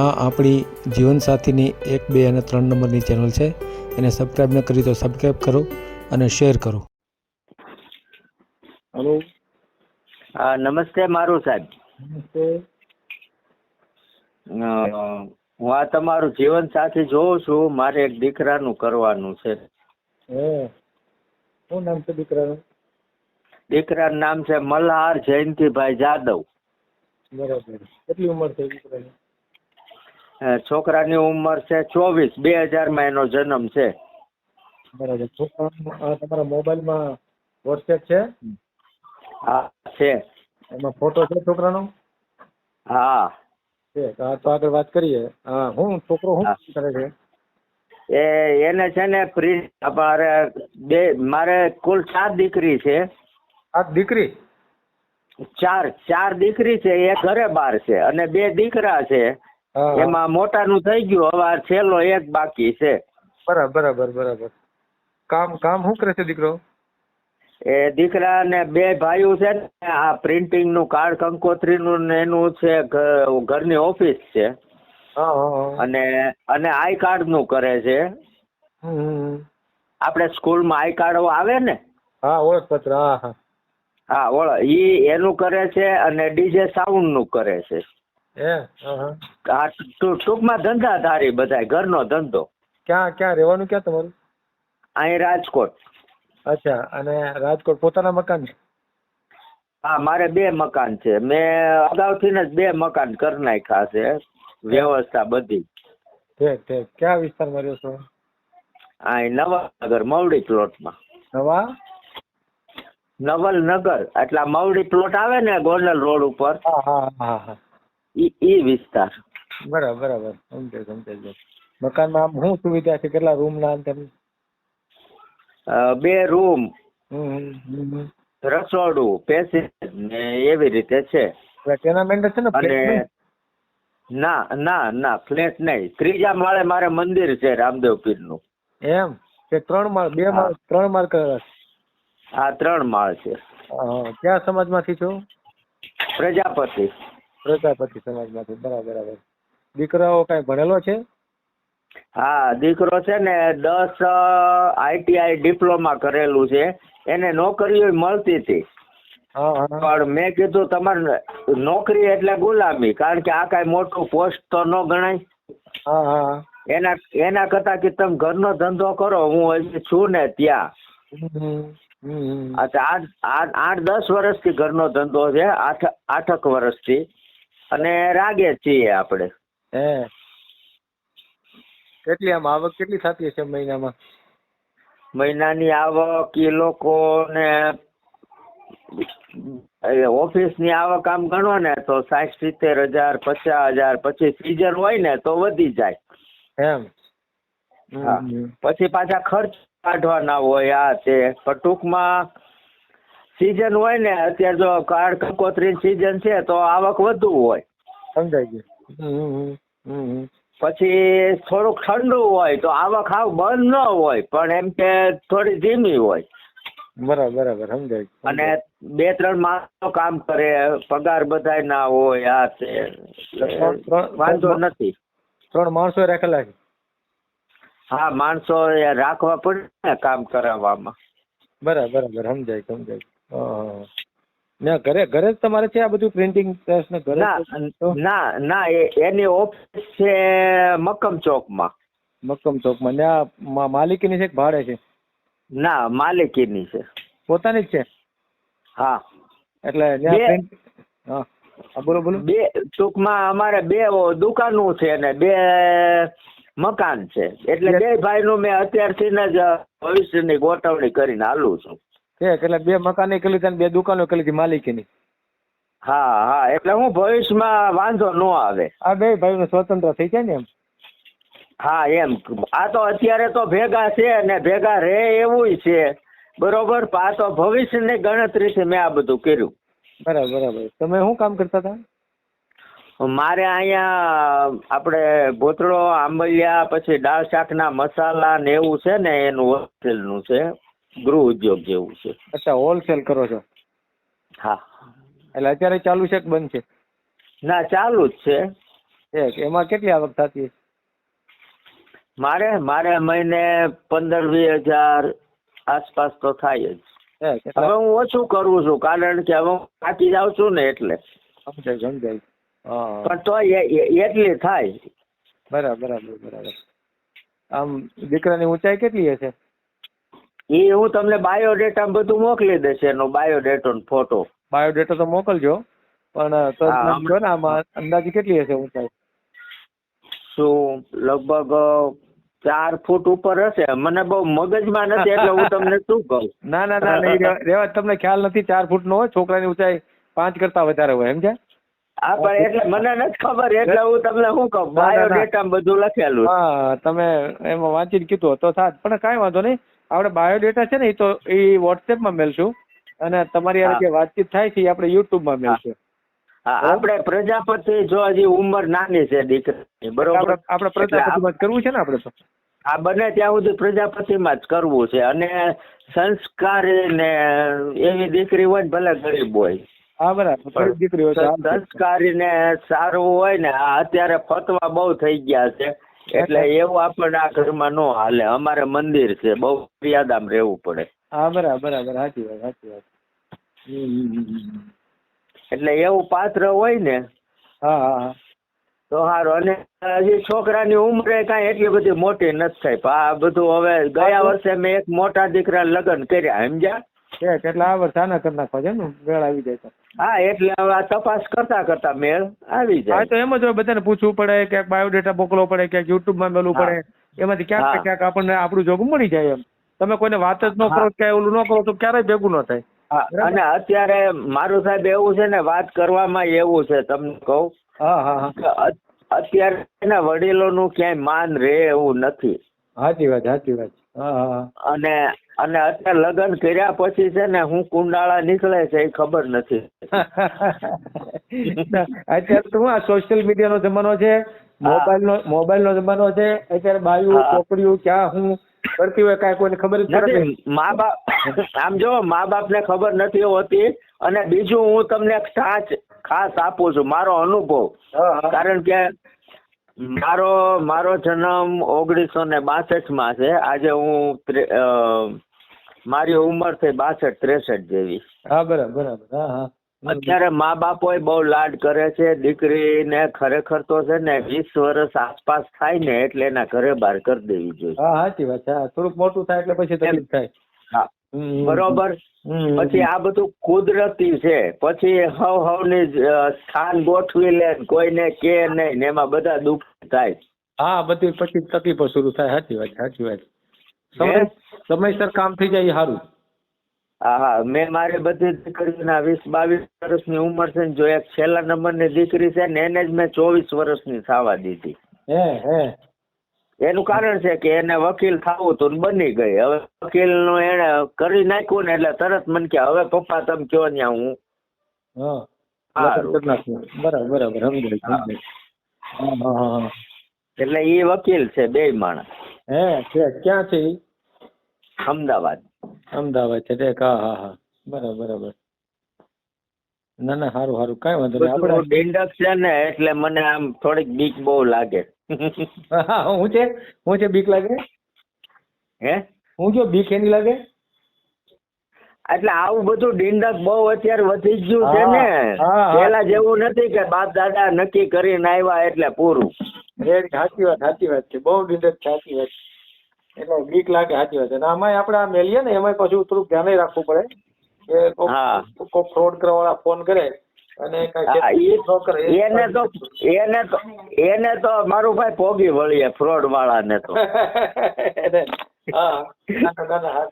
આ આપણી જીવનસાથીની એક બે અને ત્રણ નંબરની ચેનલ છે. એને સબસ્ક્રાઈબ ન કરી તો સબસ્ક્રાઈબ કરો અને શેર કરો. હલો હા નમસ્તે મારું સાહેબ. નમસ્તે. હું આ તમારું જીવન સાથી જોઉં છું. મારે એક દીકરાનું કરવાનું છે. હે? શું નામ છે દીકરાનું? દીકરાનું નામ છે મલ્હાર જયંતિભાઈ જાદવ. બરાબર. કેટલી ઉંમર છે દીકરાની? છોકરાની ઉંમર છે ચોવીસ બે હજારમાં એનો જન્મ છે. બરાબર. છોકરાનું તમારા મોબાઈલમાં વોટ્સએપ છે? હા છે. એમાં ફોટો છે છોકરાનો? હા. છે તો આગળ વાત કરીએ. હા હું છોકરો હું. કરે છે? એ એને છે ને પ્રિ મારે બે મારે કુલ ચાર દીકરી છે. સાત દીકરી? ચાર ચાર દીકરી છે એ ઘરે બાર છે અને બે દીકરા છે. એમાં મોટાનું થઈ ગયું હવે આ છેલ્લો એક બાકી છે. બરાબર બરાબર બરાબર. કામ કામ શું કરે છે દીકરો? એ દીકરા ને બે ભાઈઓ છે ને આ પ્રિન્ટિંગનું કાર્ડ કંકોત્રી નું ને એનું છે ઘરની ઓફિસ છે. અને અને આઈ કાર્ડનું કરે છે. આપણે સ્કૂલમાં સ્કૂલમાં આઈ કાર્ડ આવે ને? હા ઓળખપત્ર હા હા. હા ઓળ ઈ એનું કરે છે અને ડીજે સાઉન્ડનું કરે છે. આ ટૂંકમાં ધંધાધારી બધાય ઘરનો ધંધો. ક્યાં ક્યાં? રહેવાનું ક્યાં તમારું? અહીં રાજકોટ. અચ્છા અને રાજકોટ પોતાના મકાન છે? હા મારે બે મકાન છે. મેં અગાઉથી જ બે મકાન કરી નાખ્યા છે. વ્યવસ્થા બધી. ઠીક ઠીક. ક્યાં વિસ્તારમાં રહ્યો છો? અહીં નવાનગર મવડી પ્લોટમાં. નવા? નવલનગર. એટલે મવડી પ્લોટ આવે ને ગોંડલ રોડ ઉપર? હા હા હા. ઈ ઈ વિસ્તાર. બરાબર બરાબર. સમજે સમજે મકાનમાં આમ શું સુવિધા છે? કેટલા રૂમ ના તેમ બે રૂમ. રસોડું પેસેજ ને એવી રીતે છે. ટેનામેન્ટ છે ને અને ના ના ના ફ્લેટ નહીં. ત્રીજા માળે મારે મંદિર છે રામદેવ પીરનું એમ? કે ત્રણ માળ બે માળ ત્રણ માળ કરેલા આ ત્રણ માળ છે. ક્યાં સમાજમાંથી સમાજમાંથી છો? પ્રજાપતિ. પ્રજાપતિ સમાજમાંથી બરાબર બરાબર. દીકરાઓ કાંઈ ભણેલો છે? હા દીકરો છે ને દસ આઈટીઆઈ ડિપ્લોમા કરેલું છે. એને નોકરીઓ મળતી હતી. પણ મેં કીધું તમારે નોકરી એટલે ગુલામી કારણ કે આ કાંઈ મોટું પોસ્ટ તો ન ગણાય. એના એના કરતા કે તમે ઘરનો ધંધો કરો હું હજી છું ને ત્યાં. આઠ આઠ દસ વર્ષથી ઘરનો ધંધો છે આઠ આઠક વર્ષથી. અને રાગે છીએ આપણે. હે. કેટલી આમ આવક કેટલી થતી હશે મહિનામાં? મહિનાની આવક એ લોકોને ઓફિસ ઓફિસની આવક આમ ગણો ને તો સાઠ સિત્તેર હજાર પચાસ હજાર પછી સીઝન હોય ને તો વધી જાય. એમ. પછી પાછા ખર્ચ કાઢવાના હોય આ તે પણ ટૂંકમાં સીઝન હોય ને અત્યારે જો કાળ કંકોત્રી સિઝન છે તો આવક વધુ હોય. સમજાય ગયું. હમ, હમ, હમ, હમ. પછી થોડુંક ઠંડુ હોય તો આવક હાવ બંધ ન હોય પણ એમ કે થોડી ધીમી હોય. બરાબર બરાબર સમજાય અને બે ત્રણ માણસો કામ કરે પગાર બધાય ના હોય આ તે વાંધો નથી. ત્રણ માણસો રાખેલા છે? હા માણસો રાખવા પડે ને કામ કરાવવામાં. બરાબર બરાબર સમજાય સમજાય. ના ઘરે ઘરે જ તમારે છે આ બધું પ્રિન્ટિંગ પ્રેસ ને ઘરે ના ના એની ઓફિસ છે મક્કમ ચોકમાં. મક્કમ ચોકમાં ને આ માલિકીની છે કે ભાડે છે? ના માલિકીની છે. પોતાની જ છે? હા. એટલે હા બોલો બોલો. બે ટૂંકમાં અમારે બે દુકાનો છે ને બે મકાન છે. એટલે. બે ભાઈનું મેં અત્યારથી જ ભવિષ્યની ગોઠવણી કરીને હાલું છે. એટલે બે મકાને કરી લીધા બે દુકાનો કરી લીધી માલિકીની? હા હા એટલે હું ભવિષ્યમાં વાંધો ન આવે. આ બે ભાઈનું સ્વતંત્ર થઈ જાય ને એમ? હા એમ. આ તો અત્યારે તો ભેગા છે ને ભેગા રહે એવું છે. બરોબર? આ તો ભવિષ્યની ગણતરીથી મેં આ બધું કર્યું. બરાબર બરાબર. તમે શું કામ કરતા હતા? મારે અહીંયા આપણે ભોતળો આંબલિયા પછી દાળ શાકના મસાલા ને એવું છે ને એનું હોલસેલનું છે. ગૃહ ઉદ્યોગ જેવું છે. અચ્છા હોલસેલ કરો છો? હા. એટલે અત્યારે ચાલુ છે કે બંધ છે? ના ચાલુ જ છે. એમાં કેટલી આવક થતી મારે મારે મહિને પંદર વીસ હજાર આસપાસ તો થાય જ. હવે હું ઓછું કરું છું કારણ કે હવે હું પાકી જાઉં છું ને એટલે. સમજાય સમજાય. પણ તો એટલી થાય. બરાબર બરાબર બરાબર. આમ દીકરાની ઊંચાઈ કેટલી હશે? એ હું તમને બાયોડેટા બધું મોકલી દઈશ એનો બાયોડેટો ને ફોટો બાયોડેટા તો મોકલજો પણ હા, ને આમાં અંદાજે કેટલી હશે ઊંચાઈ? શું લગભગ ચાર ફૂટ ઉપર હશે. મને બહુ મગજમાં નથી એટલે હું તમને શું કહું? ના ના ના રેવા- તમને ખ્યાલ નથી ચાર ફૂટ નો હોય છોકરાની ઊંચાઈ પાંચ કરતા વધારે હોય સમજ્યા હા પણ એટલે મને નથી ખબર એટલે હું તમને શું કહું. બાયોડેટા બધું લખેલું હા તમે એમાં વાંચીને કીધું તો સાત પણ કાંઈ વાંધો નહીં. આપણે બાયોડેટા છે ને એ તો એ વોટ્સએપમાં મેળશું અને તમારી જે વાતચીત થાય છે એ આપણે યુટ્યુબમાં મેળશું આપણે પ્રજાપતિ જો હજી ઉંમર નાની છે દીકરી બરોબર? આપણે પ્રજાપતિમાં જ કરવું છે ને આપણે તો? આ બને ત્યાં સુધી પ્રજાપતિમાં જ કરવું છે. અને સંસ્કારી ને એવી દીકરી હોય ને ભલે ગરીબ હોય. હા બરાબર. દીકરી હોય તો સંસ્કારી ને સારું હોય ને અત્યારે ફતવા બહુ થઈ ગયા છે. એટલે એવું આપણને આ ઘરમાં નો હાલે. અમારે મંદિર છે બહુ મર્યાદામાં રહેવું પડે. હા બરાબર બરાબર સાચી વાત સાચી વાત. એટલે એવું પાત્ર હોય ને હા હા તો સારું અને હજી છોકરાની ઉંમરે કાંઈ એટલી બધી મોટી નથી થઈ આ બધું હવે ગયા વર્ષે મેં એક મોટા દીકરા લગ્ન કર્યા સમજ્યા? છે કેટલા આ વર્ષ આના કરી નાખવા છે ને મેળ આવી જાય તો. હા એટલે આ તપાસ કરતા કરતા મેળ આવી હા જાય તો એમ જ હોય બધાને પૂછવું પડે ક્યાંક બાયોડેટા મોકલવો પડે ક્યાંક યુટ્યુબમાં મેળવું. પડે. એમાંથી ક્યાંક ક્યાંક આપણને આપણું જોગ મળી જાય એમ. તમે કોઈને વાત જ ન. કરો કે ઓલું ન કરો તો ક્યારેય ભેગું ન થાય. અને અત્યારે મારું સાહેબ એવું છે ને વાત કરવામાં એવું છે તમને કહું. હા હા હા. અત્યારે એના વડીલોનું ક્યાંય માન રહે એવું નથી. સાચી વાત સાચી વાત. હા હા હા. અને અને અત્યારે લગ્ન કર્યા પછી છે ને હું કુંડાળા નીકળે છે એ ખબર નથી અત્યારે તો આ સોશિયલ મીડિયાનો જમાનો છે મોબાઈલનો મોબાઈલનો જમાનો છે અત્યારે બાયું. છોકરીઓ ક્યાં હું કરતી હોય કાંઈ કોઈને ખબર. નથી મા બાપ આમ જો મા બાપને ખબર નથી હોતી અને બીજું હું તમને સાચ ખાસ આપું છું મારો અનુભવ કારણ કે મારો મારો જન્મ ઓગણીસો ને બાસઠમાં છે. આજે હું મારી ઉંમર થઈ બાસઠ ત્રેસઠ જેવી. હા બરાબર બરાબર. હા હા. અત્યારે મા બાપો બહુ લાડ કરે છે. દીકરીને ખરેખર તો છે ને વીસ વર્ષ આસપાસ થાય ને એટલે એના ઘરે બહાર કરી દેવી જોઈએ. હા સાચી વાત છે. થોડુંક મોટું થાય એટલે પછી તકલીફ થાય. હા. બરોબર? પછી આ બધું કુદરતી છે. પછી હવ હવની જ, સ્થાન ગોઠવી લે કોઈને કે નહીં ને એમાં બધા દુઃખ થાય. હા બધી પછી તકલીફો શરૂ થાય. સાચી વાત સાચી વાત. સમય સમયસર કામ થઈ જાય સારું. હા હા. મેં મારી બધી દીકરીઓના વીસ બાવીસ વર્ષની ઉંમર છે ને જો એક છેલ્લા નંબરની દીકરી છે ને એને જ મેં ચોવીસ વર્ષની થવા દીધી. હે હે. એનું કારણ છે કે એને વકીલ થવું હતું ને બની ગઈ. હવે વકીલનું એને કરી નાખ્યું ને એટલે તરત મને કે હવે પપ્પા તમે કયો ત્યાં હું. બરાબર. એટલે એ વકીલ છે બે માણસ. હે છે ક્યાં છે અમદાવાદ. અમદાવાદ છે ઠીક. હા હા હા. બરાબર બરાબર. ના ના સારું સારું કઈ વાંધો નહીં. આપણે ડિંડક છે ને એટલે મને આમ થોડીક બીક બહુ લાગે. હા છે? હું છે બીક લાગે? હે? હું જો બીક એની લાગે? એટલે આવું બધું ડીંડક બહુ અત્યારે વધી ગયું છે ને. પેલા જેવું નથી કે બાપ દાદા નક્કી કરીને આવ્યા એટલે પૂરું. સાચી વાત સાચી વાત છે. બહુ ડીંડક સાચી વાત એટલે બીક લાગે સાચી વાત છે. અને આમાં આપણે આ મેલીએ ને એમાં પાછું થોડુંક ધ્યાન રાખવું પડે. કે કોક ફ્રોડ કરવા વાળા ફોન કરે એને તો એને તો એને તો મારું ભાઈ પોગી વળીએ ફ્રોડ તો. હા ના હા.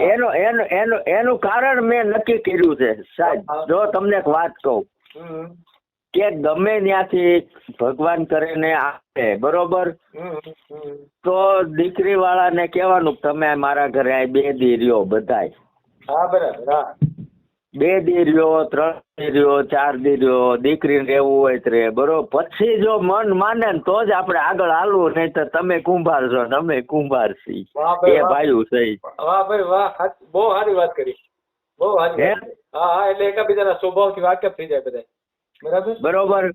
એનું એનું એનું એનું કારણ મેં નક્કી કર્યું છે સાહેબ. જો તમને એક વાત કહું. કે ગમે ત્યાંથી ભગવાન કરીને આપે બરોબર. તો દીકરી વાળાને કહેવાનું તમે મારા ઘરે આ બે દી રહ્યો બધાય. હા બરાબર હા. બે દી ત્રણ દી ચાર દી દીકરી દીકરીને રહેવું હોય તો રે. બરોબર? પછી જો મન માને ને તો જ આપણે આગળ હાલવું નહીં તો તમે કુંભાર છો તમે કુંભાર છીએ. એ ભાઈ. છે. વાહ ભાઈ વાહ. બહુ સારી વાત કરી. બહુ સારી હા? હા એટલે એકાબીજાના સ્વભાવથી વાકેફ થઈ જાય બધા બરાબર?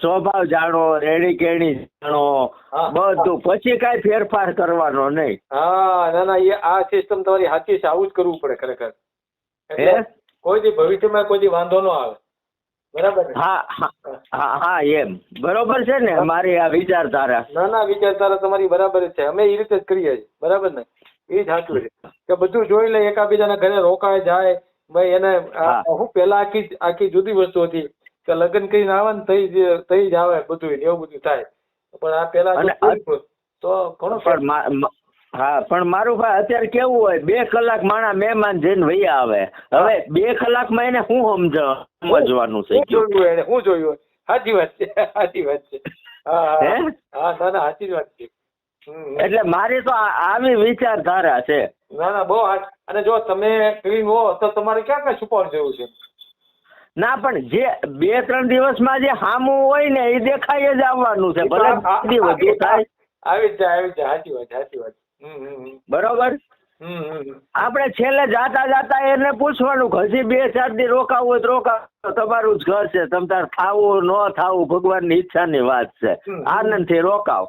સ્વભાવ જાણો રેડી કેણી જાણો બધું. પછી કઈ ફેરફાર કરવાનો નહીં. હા ના ના આ સિસ્ટમ તમારી સાચી છે આવું જ કરવું પડે ખરેખર. હે? એટલે કોઈ દી ભવિષ્યમાં કોઈ દી વાંધો ન આવે. બરાબર હા હા હા એમ. બરોબર છે ને મારી આ વિચારધારા. ના ના વિચારધારા તમારી બરાબર છે. અમે એ રીતે જ કરીએ છીએ. બરાબર ને? એ જ સાચું છે. કે બધું જોઈ લે એકાબીજાના ઘરે રોકાય જાય. ભાઈ એને હું. પેલા આખી આખી જુદી વસ્તુ હતી કે લગ્ન કરીને આવે ને થઈ જ થઈ જ આવે બધું એવું બધું થાય. પણ આ પેલા તો ઘણો હા પણ મારું ભાઈ અત્યારે કેવું હોય બે કલાક માણા મહેમાન જઈને વૈયા આવે. હવે બે કલાકમાં એને શું સમજ સમજવાનું છે? જોયું એને હું જોયું સાચી વાત છે સાચી વાત છે. હા હા. ના ના સાચી વાત છે. એટલે મારી તો આવી વિચારધારા છે. ના ના બહુ અને જો તમે ક્લીન હો તો તમારે ક્યાં ક્યાં છુપાવવાની જેવું છે? ના પણ જે બે ત્રણ દિવસમાં જે હામું હોય ને એ દેખાઈ જ આવવાનું છે. ભલે આવી જ જાય આવી જ જાય. સાચી વાત સાચી વાત. બરોબર. આપણે છેલ્લે જાતા જાતા એને પૂછવાનું હજી બે ચાર દી રોકાવું હોય તો રોકાવ. તમારું જ ઘર છે. તમ તાર થાવું ન થાવું ભગવાનની ઈચ્છાની વાત છે. આનંદથી રોકાવ.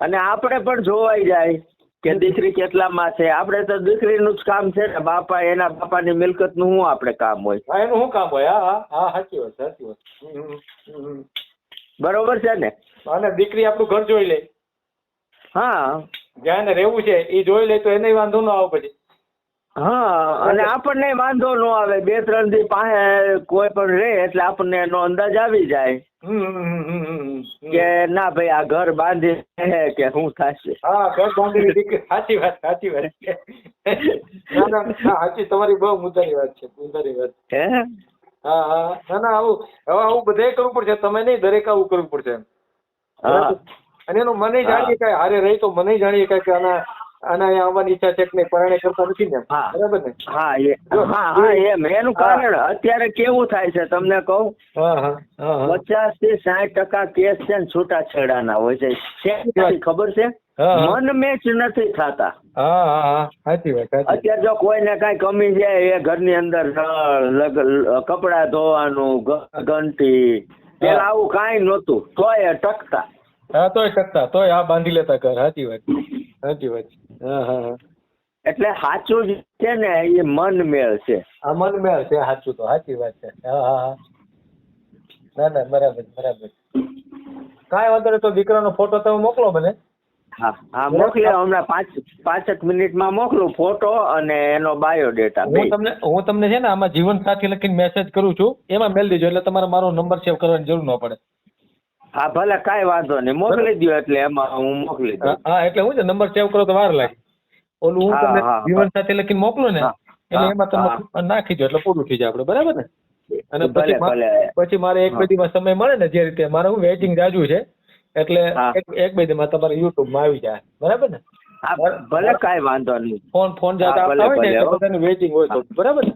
અને આપણે પણ જોવાઈ જાય કે દીકરી કેટલામાં છે. આપણે તો દીકરીનું જ કામ છે ને. બાપા એના બાપાની મિલકતનું શું આપણે કામ હોય. એનું શું કામ હોય. હા હા સાચી વાત સાચી વાત. બરોબર છે ને? અને દીકરી આપણું ઘર જોઈ લે. હા. જ્યાં એને રહેવું છે એ જોઈ લે તો એને વાંધો ન આવે પછી. હા અને આપણને વાંધો ન આવે. બે ત્રણ દી પાસે કોઈ પણ રહે એટલે આપણને એનો અંદાજ આવી જાય. કે ના ભાઈ આ ઘર બાંધી કે શું થશે? હા ઘર બાંધી દીકરી સાચી વાત સાચી વાત. સાચી તમારી બહુ મુદ્દાની વાત છે મુદ્દાની વાત હે? હા હા. ના ના આવું હવે આવું બધે કરવું પડશે. તમે નહીં દરેક આવું કરવું પડશે અને એનું મને જાણીએ કઈ હારે રહી તો મને જાણીએ કઈ કે આના આના અહીંયા આવવાની ઈચ્છા છે કે નહીં પરણે કરતા નથી ને બરાબર ને? હા એ હા હા એમ. એનું કારણ અત્યારે કેવું થાય છે તમને કહું? પચાસથી સાઠ ટકા કેસ છે ને છૂટાછેડાના હોય છે. ખબર છે. મન મેચ નથી થતા. હા હા સાચી વાત અત્યારે જો કોઈને કઈ કમી જાય એ ઘરની અંદર કપડા ધોવાનું ઘંટી પેલા આવું કાંઈ નહોતું. તોય ટકતા. હા તોય ટકતા. તોય હા બાંધી લેતા ઘર. સાચી વાત. સાચી વાત. હા હા એટલે સાચું જ છે ને એ મન મેળ છે. આ મન મેળ છે સાચું તો. સાચી વાત છે. હા હા હા. ના ના બરાબર બરાબર. કાંઈ વાંધો નહીં તો દીકરાનો ફોટો તમે મોકલો મને. હા હા મોકલે હમણાં પાંચ પાંચેક મિનિટમાં મોકલું ફોટો અને એનો બાયોડેટા હું તમને હું તમને છે ને આમાં જીવન સાથી લખીને મેસેજ કરું છું એમાં મેલ દેજો એટલે તમારે મારો નંબર સેવ કરવાની જરૂર ન પડે. હા ભલે કાંઈ વાંધો નહીં મોકલી દો એટલે એમાં હું મોકલી દઉં. હા, એટલે હું છે નંબર સેવ કરો તો વાર લાગે. ઓલું હું તમને જીવન સાથે લખીને મોકલું ને એટલે એમાં તમે નાખી દો એટલે પૂરું થઈ જાય આપણે બરાબર ને? અને પછી પછી મારે એક બે દીમાં સમય મળે ને જે રીતે મારે હું વેઇટિંગ જાજુ છે એટલે એક બે દીમાં તમારે યુટ્યુબમાં આવી જાય. બરાબર ને? ભલે કાંઈ વાંધો નહીં. ફોન ફોન જતા હોય ને. બધાનું વેઇટિંગ હોય તો. બરાબર ને?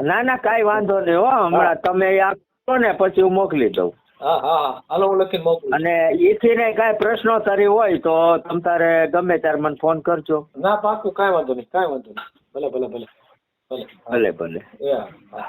ના ના કાંઈ વાંધો નહીં હો. હમણાં તમે આપો ને પછી હું મોકલી દઉં. હા હા હા. હાલો હું લખીને મોકલું અને એથી ને કાંઈ પ્રશ્નોત્તરી હોય તો તમ તારે ગમે ત્યારે મને ફોન કરજો. ના પાકું કાંઈ વાંધો નહીં કાંઈ વાંધો નહીં. ભલે ભલે ભલે ભલે. ભલે ભલે. એ હા.